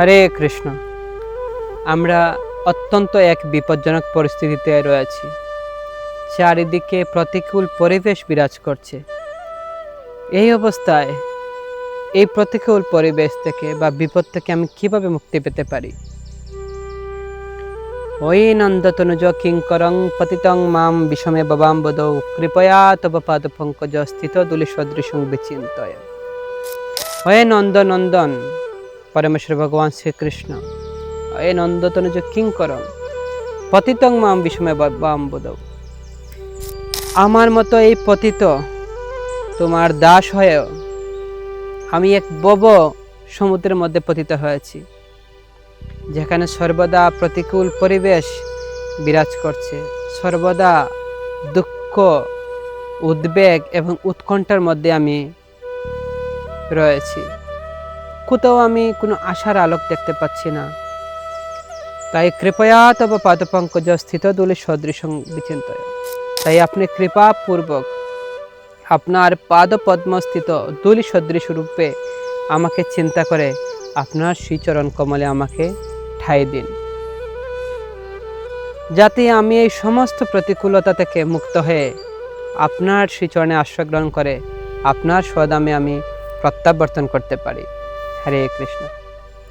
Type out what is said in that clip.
হরে কৃষ্ণ। আমরা অত্যন্ত এক বিপজ্জনক পরিস্থিতিতে রয়েছি। চারিদিকে প্রতিকূল পরিবেশ বিরাজ করছে। এই অবস্থায়, এই প্রতিকূল পরিবেশ থেকে বা বিপদ থেকে আমি কীভাবে মুক্তি পেতে পারি? ওই নন্দতনুজ কিঙ্করং পতিতং মাম বিষমে বাবাম বদৌ কৃপয়া তব পাদ পঙ্কজ স্থিত দুলি সদৃশং বিচিন্তয় হয়ে পরমেশ্বর ভগবান শ্রীকৃষ্ণ। এ নন্দতনুজ কিঙ্করং পতিতং মাম বিষমে বাবাম বদৌ আমার মতো এই পতিত তোমার দাস হয়েও আমি এক বব সমুদ্রের মধ্যে পতিত হয়েছি, যেখানে সর্বদা প্রতিকূল পরিবেশ বিরাজ করছে। সর্বদা দুঃখ, উদ্বেগ এবং উৎকণ্ঠার মধ্যে আমি রয়েছি। কোথাও আমি কোনো আশার আলোক দেখতে পাচ্ছি না। তাই কৃপয়া তব পাদপঙ্কজ স্থিত দুলি সদৃশ বিচিন্ত তাই আপনি কৃপাপূর্বক আপনার পাদ পদ্মস্থিত দুলি সদৃশ রূপে আমাকে চিন্তা করে আপনার শ্রীচরণ কমলে আমাকে ঠাই দিন। যাতে আমি এই সমস্ত প্রতিকূলতা থেকে মুক্ত হয়ে আপনার শ্রীচরণে আশ্রয় গ্রহণ করে আপনার স্বদামে আমি প্রত্যাবর্তন করতে পারি। হরে কৃষ্ণ